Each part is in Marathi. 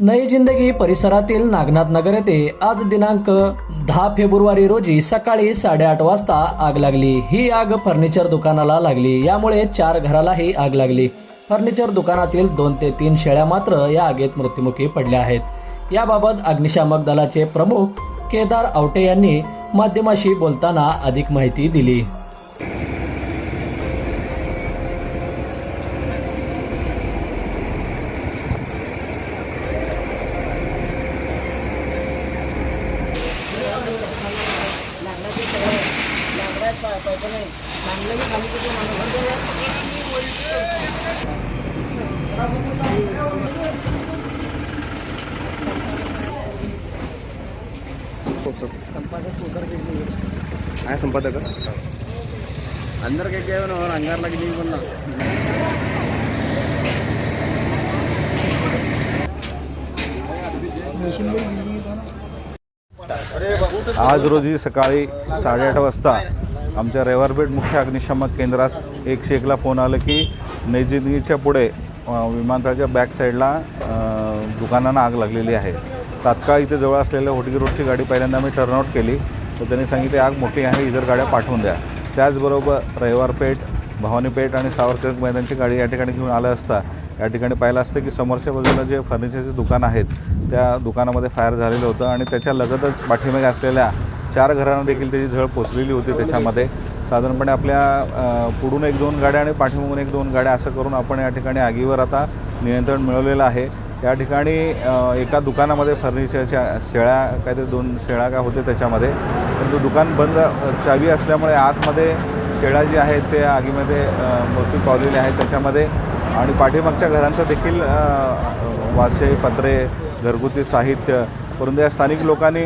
नई जिंदगी परिसरातील नागनाथ नगर येथे आज दिनांक दहा फेब्रुवारी रोजी सकाळी साडेआठ वाजता आग लागली. ही आग फर्निचर दुकानाला लागली. यामुळे चार घरालाही आग लागली. फर्निचर दुकानातील दोन ते तीन शेळ्या मात्र या आगीत मृत्युमुखी पडल्या आहेत. याबाबत अग्निशामक दलाचे प्रमुख केदार आवटे यांनी माध्यमाशी बोलताना अधिक माहिती दिली. आया संपादक अंदर के क्या और अंगार लगे नहीं बोलना आज रोजी सका साढ़े आठ वजता आमच्या रविवारपेठ मुख्य अग्निशमक केंद्रास एकशे एकला फोन आलं की नैजिंदगीच्या पुढे विमानतळाच्या बॅक साईडला दुकानांना आग लागलेली आहे. तात्काळ इथे जवळ असलेल्या होटगी रोडची गाडी पहिल्यांदा मी टर्नआउट केली. तर त्यांनी सांगितले आग मोठी आहे इतर गाड्या पाठवून द्या. त्याचबरोबर रविवारपेठ भवानीपेठ आणि सावरचंद मैदानची गाडी या ठिकाणी घेऊन आलं असता. या ठिकाणी पाहिलं असतं की समोरच्या बाजूला जे फर्निचरचे दुकान आहेत त्या दुकानामध्ये फायर झालेलं होतं आणि त्याच्या लगतच पाठीमागे असलेल्या चार घरांना देखील त्याची झळ पोचलेली होती त्याच्यामध्ये. साधारणपणे आपल्या पुढून एक दोन गाड्या आणि पाठीमागून एक दोन गाड्या असं करून आपण या ठिकाणी आगीवर आता नियंत्रण मिळवलेलं आहे. या ठिकाणी एका दुकानामध्ये फर्निचरच्या शेळ्या काहीतरी दोन शेळ्या काय होते त्याच्यामध्ये. परंतु दुकान बंद चावी असल्यामुळे आतमध्ये शेळ्या जी आहेत ते आगीमध्ये मृत्यू पावलेले आहेत त्याच्यामध्ये. आणि पाठीमागच्या घरांचं देखील वासे पत्रे घरगुती साहित्य परंतु या स्थानिक लोकांनी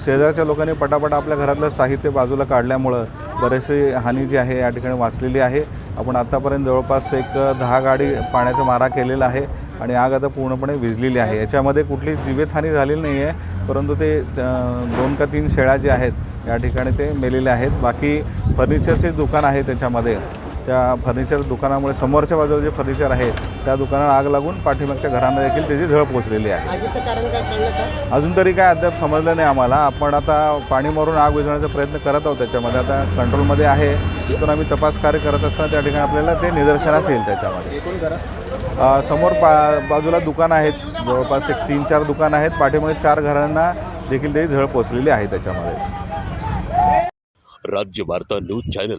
शेजारच्या लोकांनी पटापट आपल्या घरातलं साहित्य बाजूला काढल्यामुळं बरेचशी हानी जी आहे या ठिकाणी वाचलेली आहे. आपण आत्तापर्यंत जवळपास एक दहा गाडी पाण्याचा मारा केलेला आहे आणि आग आता पूर्णपणे विझलेली आहे. याच्यामध्ये कुठली जीवितहानी झालेली नाही आहे परंतु ते दोन का तीन शेळ्या जे आहेत या ठिकाणी ते मेलेले आहेत. बाकी फर्निचरचे दुकान आहे त्याच्यामध्ये. त्या फर्निचर दुकानामुळे समोरच्या बाजूला जे फर्निचर आहे त्या दुकानाला आग लागून पाठीमागच्या घरांना देखील त्याची झळ पोचलेली आहे. आगीचं कारण काय कळलं का? अजून तरी काय अद्याप समजलं नाही आम्हाला. आपण आता पाणी मारून आग विझवण्याचा प्रयत्न करत आहोत त्याच्यामध्ये. आता कंट्रोलमध्ये आहे. तिथून आम्ही तपास कार्य करत असताना त्या ठिकाणी आपल्याला ते निदर्शनास येईल त्याच्यामध्ये. समोर पा बाजूला दुकान आहेत. जवळपास एक तीन चार दुकानं आहेत. पाठीमागे चार घरांना देखील त्याची झळ पोचलेली आहे त्याच्यामध्ये. राज्य वार्ता न्यूज चॅनल.